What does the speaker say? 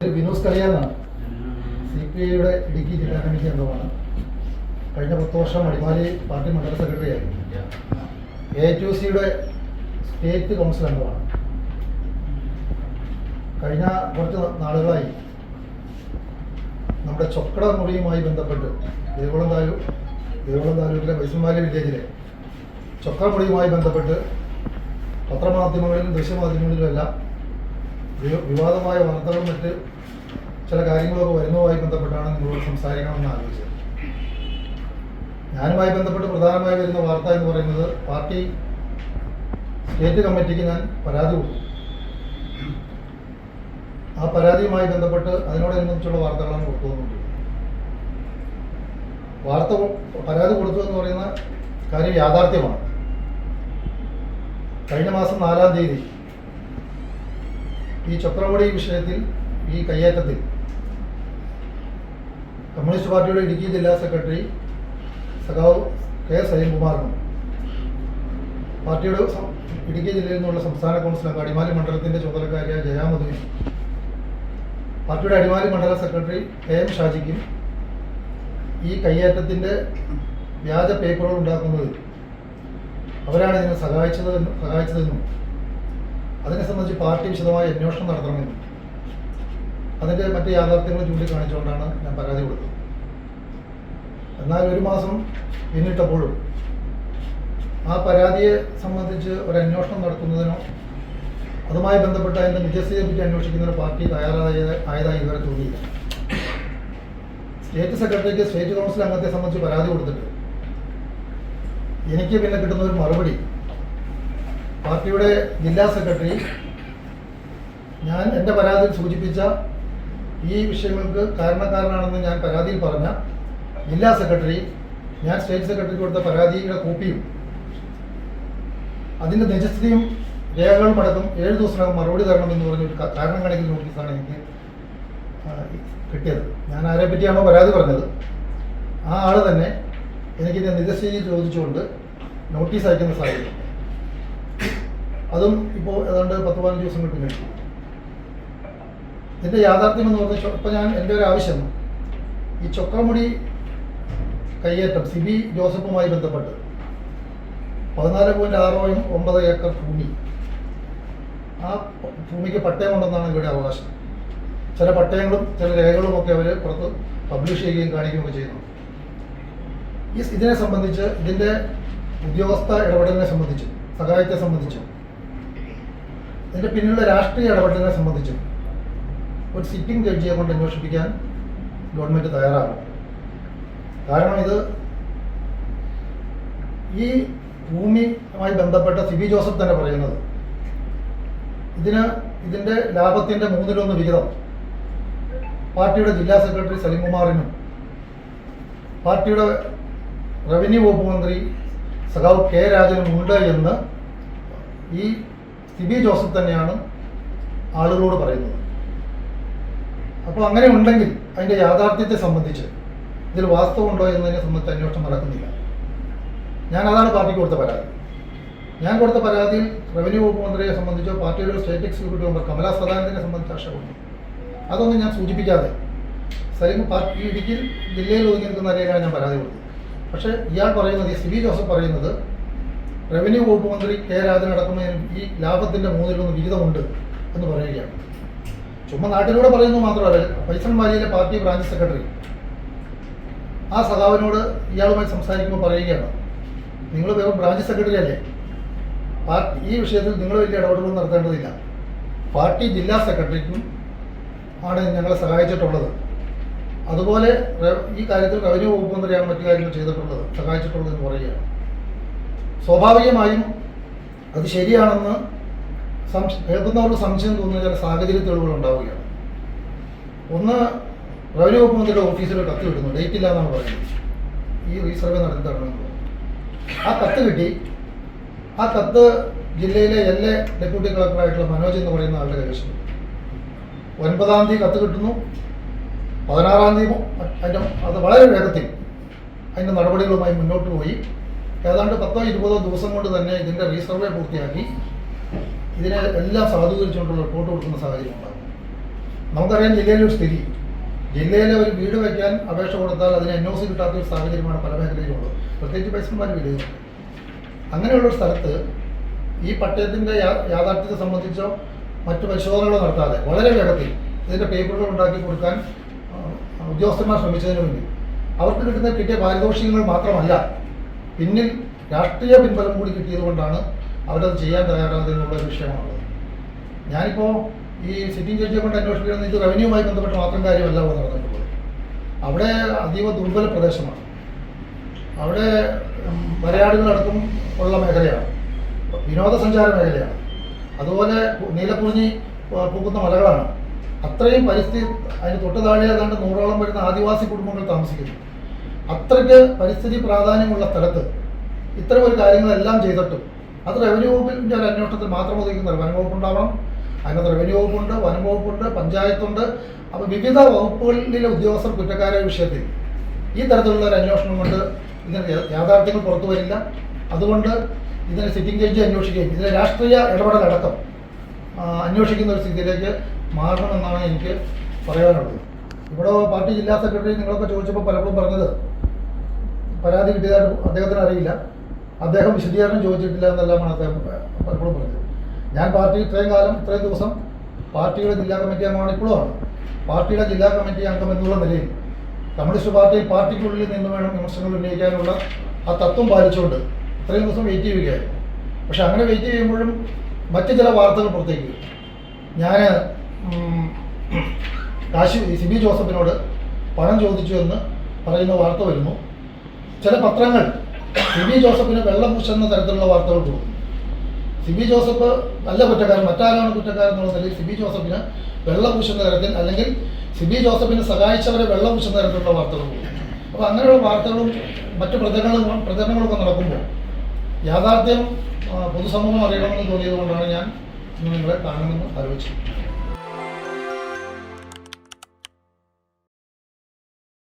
Vinos കളിയാന്നാണ് C P ഐയുടെ ഇടുക്കി ജില്ലാ committee അംഗമാണ്. കഴിഞ്ഞ പത്ത് വർഷം അടിമാലി പാർട്ടി മണ്ഡല സെക്രട്ടറി ആയിരുന്നു. എ ടു സിയുടെ സ്റ്റേറ്റ് കൗൺസിൽ അംഗമാണ്. കഴിഞ്ഞ കുറച്ച് നാളുകളായി നമ്മുടെ ചൊക്കട മുറിയുമായി ബന്ധപ്പെട്ട് ദേവകുളം താലൂക്ക് ദേവകുളം താലൂക്കിലെ വൈസന്മാലി വില്ലേജിലെ ചൊക്കട മുറിയുമായി ബന്ധപ്പെട്ട് പത്രമാധ്യമങ്ങളിലും ദൃശ്യമാധ്യമങ്ങളിലുമെല്ലാം വിവാദമായ വാർത്തകളും മറ്റ് ചില കാര്യങ്ങളൊക്കെ വരുന്നതുമായി ബന്ധപ്പെട്ടാണ് നിങ്ങളോട് സംസാരിക്കണമെന്ന് ആലോചിച്ചത്. ഞാനുമായി ബന്ധപ്പെട്ട് പ്രധാനമായി വരുന്ന വാർത്ത എന്ന് പറയുന്നത് പാർട്ടി സ്റ്റേറ്റ് കമ്മിറ്റിക്ക് ഞാൻ പരാതി കൊടുത്തു. ആ പരാതിയുമായി ബന്ധപ്പെട്ട് അതിനോടനുബന്ധിച്ചുള്ള വാർത്തകളാണ് കൊടുത്തു വന്നുകൊണ്ടിരിക്കുന്നത് വാർത്ത പരാതി കൊടുത്തു എന്ന് പറയുന്ന കാര്യം യാഥാർത്ഥ്യമാണ്. കഴിഞ്ഞ മാസം നാലാം തീയതി ഈ ചക്രവടി വിഷയത്തിൽ ഈ കയ്യേറ്റത്തിൽ കമ്മ്യൂണിസ്റ്റ് പാർട്ടിയുടെ ഇടുക്കി ജില്ലാ സെക്രട്ടറി സഖാവ് കെ സലീംകുമാറിനും പാർട്ടിയുടെ ഇടുക്കി ജില്ലയിൽ നിന്നുള്ള സംസ്ഥാന കൗൺസിൽ അംഗം അടിമാലി മണ്ഡലത്തിന്റെ ചുമതലക്കാരിയായ ജയാമധുവിനും പാർട്ടിയുടെ അടിമാലി മണ്ഡല സെക്രട്ടറി കെ എം ഷാജിക്കും ഈ കയ്യേറ്റത്തിന്റെ വ്യാജ പേപ്പറുകൾ ഉണ്ടാക്കുന്നതിൽ അവരാണ് ഇതിനെ സഹായിച്ചത് സഹായിച്ചതെന്നും അതിനെ സംബന്ധിച്ച് പാർട്ടി വിശദമായ അന്വേഷണം നടത്തണമെന്നും. അതിന്റെ മറ്റ് യാഥാർത്ഥ്യങ്ങൾ ചൂണ്ടിക്കാണിച്ചുകൊണ്ടാണ് ഞാൻ പരാതി കൊടുത്തത്. എന്നാൽ ഒരു മാസം പിന്നിട്ടപ്പോഴും ആ പരാതിയെ സംബന്ധിച്ച് ഒരു അന്വേഷണം നടത്തുന്നതിനോ അതുമായി ബന്ധപ്പെട്ട അതിന്റെ നിജസ്ഥിതിയെ പറ്റി ഒരു പാർട്ടി തയ്യാറായ ആയതായി ഇതുവരെ തോന്നിയില്ല. സ്റ്റേറ്റ് സെക്രട്ടറിക്ക് സ്റ്റേറ്റ് കൗൺസിൽ അംഗത്തെ സംബന്ധിച്ച് പരാതി കൊടുത്തിട്ട് എനിക്ക് പിന്നെ കിട്ടുന്ന ഒരു മറുപടി പാർട്ടിയുടെ ജില്ലാ സെക്രട്ടറി ഞാൻ എന്റെ പരാതിയിൽ സൂചിപ്പിച്ച ഈ വിഷയങ്ങൾക്ക് കാരണക്കാരനാണെന്ന് ഞാൻ പരാതിയിൽ പറഞ്ഞ ജില്ലാ സെക്രട്ടറി ഞാൻ സ്റ്റേറ്റ് സെക്രട്ടറിക്ക് കൊടുത്ത പരാതിയുടെ കോപ്പിയും അതിന്റെ നിജസ്ഥിതിയും രേഖകളും അടക്കം ഏഴ് ദിവസത്തിനകം മറുപടി തരണമെന്ന് പറഞ്ഞൊരു കാരണം കാണിക്കുന്ന നോട്ടീസാണ് എനിക്ക് കിട്ടിയത്. ഞാൻ ആരെ പറ്റിയാണോ പരാതി പറഞ്ഞത്? ആ ആൾ തന്നെ എനിക്കിതിന്റെ നിജസ്ഥിതി ചോദിച്ചുകൊണ്ട് നോട്ടീസ് അയക്കുന്ന സാഹചര്യം. അതും ഇപ്പോൾ ഏതാണ്ട് പത്ത് പതിനഞ്ച് ദിവസം ദിവസങ്ങൾ കഴിഞ്ഞു. ഇതിന്റെ യാഥാർത്ഥ്യം എന്ന് പറഞ്ഞാൽ ഇപ്പോൾ ഞാൻ എന്റെ ഒരു ആവശ്യം. ഈ ചൊക്കമുടി കയ്യേറ്റം സിബി ജോസഫുമായി ബന്ധപ്പെട്ട് പതിനാല് പോയിന്റ് ആറ് ഒമ്പത് ഏക്കർ ഭൂമി. ആ ഭൂമിക്ക് പട്ടയമുണ്ടെന്നാണ് ഇവിടെ അവകാശം. ചില പട്ടയങ്ങളും ചില രേഖകളും ഒക്കെ അവർ പുറത്ത് പബ്ലിഷ് ചെയ്യുകയും കാണിക്കുകയൊക്കെ ചെയ്യുന്നു. ഈ ഇതിനെ സംബന്ധിച്ച് ഇതിന്റെ ഉദ്യോഗസ്ഥ ഇടപെടലിനെ സംബന്ധിച്ച് സഹായത്തെ സംബന്ധിച്ചും ഇതിന്റെ പിന്നിലുള്ള രാഷ്ട്രീയ ഇടപെടലിനെ സംബന്ധിച്ചും ഒരു സിറ്റിംഗ് ജഡ്ജിയെ കൊണ്ട് അന്വേഷിപ്പിക്കാൻ ഗവൺമെന്റ് തയ്യാറാകും കാരണം ഇത് ഈ ഭൂമിയുമായി ബന്ധപ്പെട്ട സിബി ജോസഫ് തന്നെ പറയുന്നത് ഇതിന് ഇതിന്റെ ലാഭത്തിന്റെ മൂന്നിലൊന്ന് വിഹിതം പാർട്ടിയുടെ ജില്ലാ സെക്രട്ടറി സലീംകുമാറിനും പാർട്ടിയുടെ റവന്യൂ വകുപ്പ് മന്ത്രി സഖാവ് കെ രാജനും ഉണ്ട് എന്ന് ഈ സിബി ജോസഫ് തന്നെയാണ് ആളുകളോട് പറയുന്നത്. അപ്പോൾ അങ്ങനെ ഉണ്ടെങ്കിൽ അതിന്റെ യാഥാർത്ഥ്യത്തെ സംബന്ധിച്ച് ഇതിൽ വാസ്തവമുണ്ടോ എന്നതിനെ സംബന്ധിച്ച് അന്വേഷണം നടക്കുന്നില്ല. ഞാൻ അതാണ് പാർട്ടിക്ക് കൊടുത്ത പരാതി. ഞാൻ കൊടുത്ത പരാതിയിൽ റവന്യൂ വകുപ്പ് മന്ത്രിയെ സംബന്ധിച്ചോ പാർട്ടിയുടെ സ്റ്റേറ്റ് എക്സിക്യൂട്ടീവ് മെമ്പർ കമലാ സദാനന്ദനെ സംബന്ധിച്ച് ആക്ഷേപമുണ്ട്. അതൊന്നും ഞാൻ സൂചിപ്പിക്കാതെ സലീം പാർട്ടി ഇടുക്കിയിൽ ജില്ലയിൽ ഒതുങ്ങി നിൽക്കുന്ന അറിയാനാണ് ഞാൻ പരാതി കൊടുത്തത് പക്ഷേ ഇയാൾ പറയുന്നത് ഈ സിബി ജോസഫ് പറയുന്നത് റവന്യൂ വകുപ്പ് മന്ത്രി കെ രാജൻ അടക്കുന്നതിനും ഈ ലാഭത്തിന്റെ മൂന്നിലൊന്ന് വിഹിതമുണ്ട് എന്ന് പറയുകയാണ്. ചുമ്മാ നാട്ടിലൂടെ പറയുന്നത് മാത്രമല്ല പൈസൺ മാലിയിലെ പാർട്ടി ബ്രാഞ്ച് സെക്രട്ടറി. ആ സഖാവിനോട് ഇയാളുമായി സംസാരിക്കുമ്പോൾ പറയുകയാണ് നിങ്ങൾ വെറും ബ്രാഞ്ച് സെക്രട്ടറി അല്ലേ? പാർട്ടി ഈ വിഷയത്തിൽ നിങ്ങൾ വലിയ ഇടപെടലുകൾ നടത്തേണ്ടതില്ല. പാർട്ടി ജില്ലാ സെക്രട്ടറിക്കും ആണ് ഞങ്ങളെ സഹായിച്ചിട്ടുള്ളത്. അതുപോലെ ഈ കാര്യത്തിൽ റവന്യൂ വകുപ്പ് മന്ത്രിയാണ് മറ്റു കാര്യങ്ങൾ ചെയ്തിട്ടുള്ളത് സഹായിച്ചിട്ടുള്ളത് എന്ന് പറയുകയാണ്. സ്വാഭാവികമായും അത് ശരിയാണെന്ന് സംശ കേൾക്കുന്നവർക്ക് സംശയം തോന്നുന്ന ചില സാഹചര്യ തെളിവുകൾ ഉണ്ടാവുകയാണ്. ഒന്ന് റവന്യൂ വകുപ്പ് മന്ത്രിയുടെ ഓഫീസിൽ കത്ത് കിട്ടുന്നു. ഡേറ്റ് ഇല്ല എന്നാണ് പറയുന്നത്. ഈ റീസർവേ നടത്തി തരണമെന്ന്. ആ കത്ത് കിട്ടി. ആ കത്ത് ജില്ലയിലെ എല്ലാ ഡെപ്യൂട്ടി കളക്ടറായിട്ടുള്ള മനോജ് എന്ന് പറയുന്ന ആളുടെ കൈവശം ഒൻപതാം തീയതി കത്ത് കിട്ടുന്നു. പതിനാറാം തീയതി അതിന്റെ അത് വളരെ വേഗത്തിൽ അതിന്റെ നടപടികളുമായി മുന്നോട്ട് പോയി. ഏതാണ്ട് പത്തോ ഇരുപതോ ദിവസം കൊണ്ട് തന്നെ ഇതിന്റെ റീസർവേ പൂർത്തിയാക്കി. ഇതിനെ എല്ലാം സാധൂകരിച്ചുകൊണ്ടുള്ള റിപ്പോർട്ട് കൊടുക്കുന്ന സാഹചര്യം ഉണ്ടാകും നമുക്കറിയാം ജില്ലയിലെ ഒരു സ്ഥിതി. ജില്ലയിലെ ഒരു വീട് വയ്ക്കാൻ അപേക്ഷ കൊടുത്താൽ അതിന് എൻ ഒ സി കിട്ടാത്ത ഒരു സാഹചര്യമാണ് പല മേഖലയിലുള്ളത്. പ്രത്യേകിച്ച് പൈസന്മാർ വിലയിരുന്നത് അങ്ങനെയുള്ള സ്ഥലത്ത് ഈ പട്ടയത്തിന്റെ യാഥാർത്ഥ്യത്തെ സംബന്ധിച്ചോ മറ്റു പരിശോധനകളോ നടത്താതെ വളരെ വേഗത്തിൽ ഇതിന്റെ പേപ്പറുകൾ ഉണ്ടാക്കി കൊടുക്കാൻ ഉദ്യോഗസ്ഥന്മാർ ശ്രമിച്ചതിന് വേണ്ടി. അവർക്ക് കിട്ടുന്ന കിട്ടിയ പാരിതോഷികങ്ങൾ മാത്രമല്ല പിന്നിൽ രാഷ്ട്രീയ പിൻബലം കൂടി കിട്ടിയത് കൊണ്ടാണ് അവരത് ചെയ്യാൻ തയ്യാറാകുന്നത് എന്നുള്ള ഒരു വിഷയമാണുള്ളത്. ഞാനിപ്പോൾ ഈ സിറ്റിംഗ് ജഡ്ജിയെ കൊണ്ട് അന്വേഷിക്കുന്നത് ഇത് റവന്യൂവുമായി ബന്ധപ്പെട്ട് മാത്രം കാര്യമല്ല അവിടെ നടന്നിട്ടുള്ളത് അവിടെ അതീവ ദുർബല പ്രദേശമാണ്. അവിടെ വരയാടുകളടക്കം ഉള്ള മേഖലയാണ്. വിനോദസഞ്ചാര മേഖലയാണ്. അതുപോലെ നീലക്കുറിഞ്ഞി പൂക്കുന്ന മലകളാണ്. അത്രയും പരിസ്ഥിതി അതിന് തൊട്ട് താഴെ ഏതാണ്ട് നൂറോളം വരുന്ന ആദിവാസി കുടുംബങ്ങൾ താമസിക്കുന്നു അത്രയ്ക്ക് പരിസ്ഥിതി പ്രാധാന്യമുള്ള സ്ഥലത്ത് ഇത്തരം ഒരു കാര്യങ്ങളെല്ലാം ചെയ്തിട്ടും അത് റവന്യൂ വകുപ്പിന്റെ ഒരു അന്വേഷണത്തിൽ മാത്രം ഒതുക്കുന്നത് വനം വകുപ്പ് ഉണ്ടാവണം അതിനകത്ത് റവന്യൂ വകുപ്പുണ്ട് വനം വകുപ്പുണ്ട് പഞ്ചായത്തുണ്ട്. അപ്പോൾ വിവിധ വകുപ്പുകളിലെ ഉദ്യോഗസ്ഥർ കുറ്റക്കാരായ വിഷയത്തിൽ ഈ തരത്തിലുള്ള ഒരു അന്വേഷണം കൊണ്ട് ഇതിന് യാഥാർത്ഥ്യങ്ങൾ പുറത്തു വരില്ല. അതുകൊണ്ട് ഇതിനെ സിറ്റിംഗ് ജഡ്ജി അന്വേഷിക്കുകയും ഇതിലെ രാഷ്ട്രീയ ഇടപെടലടക്കം അന്വേഷിക്കുന്ന ഒരു സ്ഥിതിയിലേക്ക് മാറണമെന്നാണ് എനിക്ക് പറയാനുള്ളത്. ഇവിടെ പാർട്ടി ജില്ലാ സെക്രട്ടറി നിങ്ങളൊക്കെ ചോദിച്ചപ്പോൾ പലപ്പോഴും പറഞ്ഞത് പരാതി കിട്ടിയതായിട്ട് അദ്ദേഹത്തിന് അറിയില്ല. അദ്ദേഹം വിശദീകരണം ചോദിച്ചിട്ടില്ല എന്നെല്ലാമാണ് അദ്ദേഹം പലപ്പോഴും പറഞ്ഞത്. ഞാൻ പാർട്ടി ഇത്രയും കാലം ഇത്രയും ദിവസം പാർട്ടിയുടെ ജില്ലാ കമ്മിറ്റി അംഗമാണ് ഇപ്പോഴും ആണ്. പാർട്ടിയുടെ ജില്ലാ കമ്മിറ്റി അംഗം എന്നുള്ള നിലയിൽ കമ്മ്യൂണിസ്റ്റ് പാർട്ടി പാർട്ടിക്കുള്ളിൽ നിന്ന് വേണം വിമർശനങ്ങൾ ഉന്നയിക്കാനുള്ള ആ തത്വം പാലിച്ചുകൊണ്ട് ഇത്രയും ദിവസം വെയിറ്റ് ചെയ്യുകയായിരുന്നു. പക്ഷെ അങ്ങനെ വെയിറ്റ് ചെയ്യുമ്പോഴും മറ്റ് ചില വാർത്തകൾ പുറത്തേക്ക്. ഞാൻ കാശി സി ബി ജോസഫിനോട് പണം ചോദിച്ചു എന്ന് പറയുന്ന വാർത്ത വരുന്നു. ചില പത്രങ്ങൾ സിബി ജോസഫിന് വെള്ളം പൂശുന്ന തരത്തിലുള്ള വാർത്തകൾ കൊടുക്കും. സിബി ജോസഫ് നല്ല കുറ്റക്കാരൻ മറ്റാരാണ് കുറ്റക്കാരൻ എന്നുള്ള നിലയിൽ സിബി ജോസഫിന് വെള്ളം പൂശുന്ന തരത്തിൽ അല്ലെങ്കിൽ സിബി ജോസഫിനെ സഹായിച്ചവരെ വെള്ളം പൂശുന്ന തരത്തിലുള്ള വാർത്തകൾ കൊടുക്കും. അപ്പോൾ അങ്ങനെയുള്ള വാർത്തകളും മറ്റു പ്രചരണങ്ങളും പ്രചരണങ്ങളൊക്കെ നടക്കുമ്പോൾ യാഥാർത്ഥ്യം പൊതുസമൂഹം അറിയണമെന്ന് തോന്നിയത് കൊണ്ടാണ് ഞാൻ നിങ്ങളെ കാണുമെന്ന് ആലോചിച്ചത്